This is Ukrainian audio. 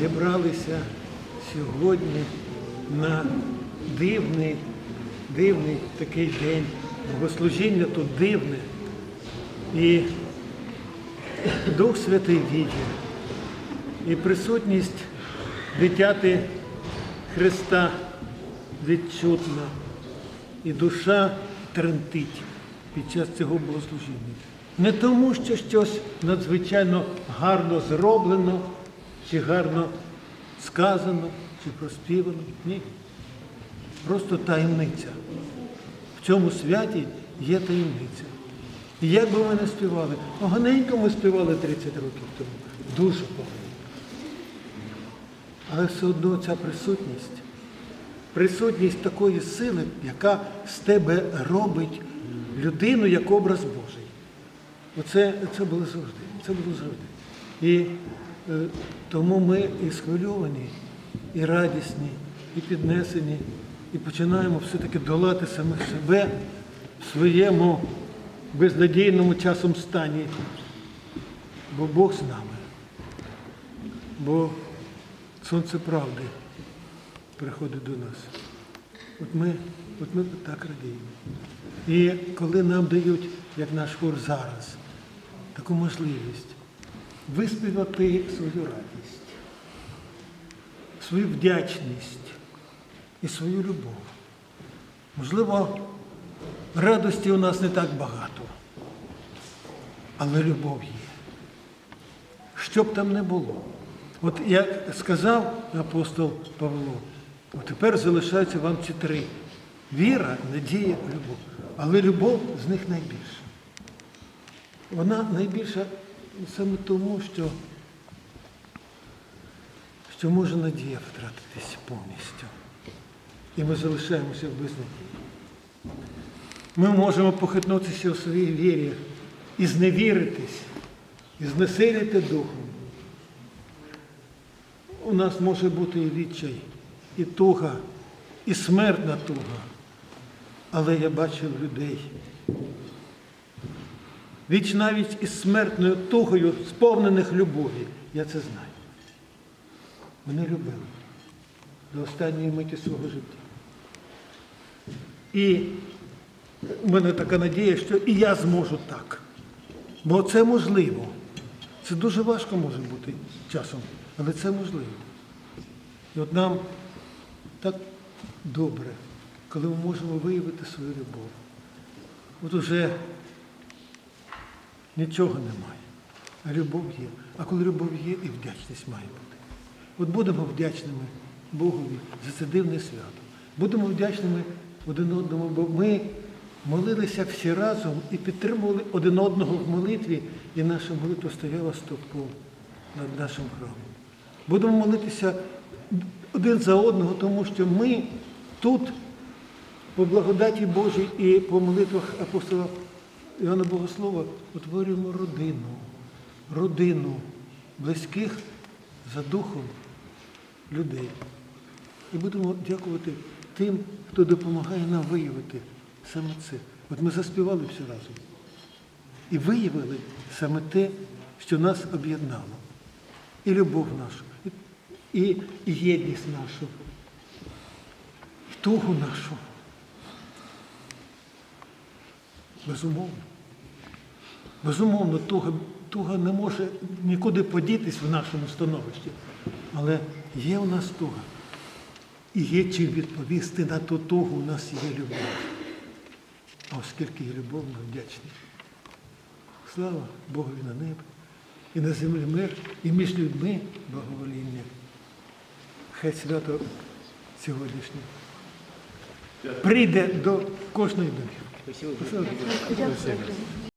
зібралися сьогодні на дивний, дивний такий день. Богослужіння тут дивне. І Дух Святий відділ, і присутність дитяти Христа відчутна, і душа тремтить під час цього богослужіння. Не тому, що щось надзвичайно гарно зроблено, чи гарно сказано, чи проспівано. Ні. Просто таємниця. В цьому святі є таємниця. І як би ми не співали, поганенько ми співали 30 років тому. Дуже погано. Але все одно ця присутність, присутність такої сили, яка з тебе робить людину як образ Божий. Оце це було завжди. Це було завжди. І тому ми і схвильовані, і радісні, і піднесені, і починаємо все-таки долати самих себе в своєму безнадійному часом стані. Бо Бог з нами. Бо сонце правди приходить до нас. От ми, от ми так радіємо. І коли нам дають, як наш хор зараз, таку можливість виспівати свою радість, свою вдячність і свою любов. Можливо, радості у нас не так багато, але любов є. Що б там не було. От як сказав апостол Павло, от тепер залишаються вам ці три. Віра, надія, любов. Але любов з них найбільша. Вона найбільша саме тому, що, що може надія втратитись повністю. І ми залишаємося без надії. Ми можемо похитнутися у своїй вірі і зневіритись, і знесилити духом. У нас може бути і відчай, і туга, і смертна туга. Але я бачив людей. Віч навіть із смертною тугою, сповнених любові. Я це знаю. Вони любили до останньої миті свого життя. І в мене така надія, що і я зможу так. Бо це можливо. Це дуже важко може бути часом, але це можливо. І от нам так добре, коли ми можемо виявити свою любов. От уже нічого немає, любов є. А коли любов є, і вдячність має бути. От будемо вдячними Богові за це дивне свято. Будемо вдячними один одному, бо ми молилися всі разом і підтримували один одного в молитві, і наша молитва стояла стовпом над нашим храмом. Будемо молитися один за одного, тому що ми тут, по благодаті Божій і по молитвах апостола Іоанна Богослова, утворюємо родину, родину близьких за духом людей. І будемо дякувати тим, хто допомагає нам виявити саме це. От ми заспівали всі разом. І виявили саме те, що нас об'єднало. І любов нашу, і, єдність нашу, і тугу нашу. Безумовно. Безумовно, туга, туга не може нікуди подітись в нашому становищі. Але є у нас туга. І є чим відповісти на ту тугу, у нас є любов. А оскільки є любов, ми вдячні. Слава Богові на небі, і на землі мир, і між людьми благовоління. Хай свято сьогоднішнє прийде до кожної 不是不是不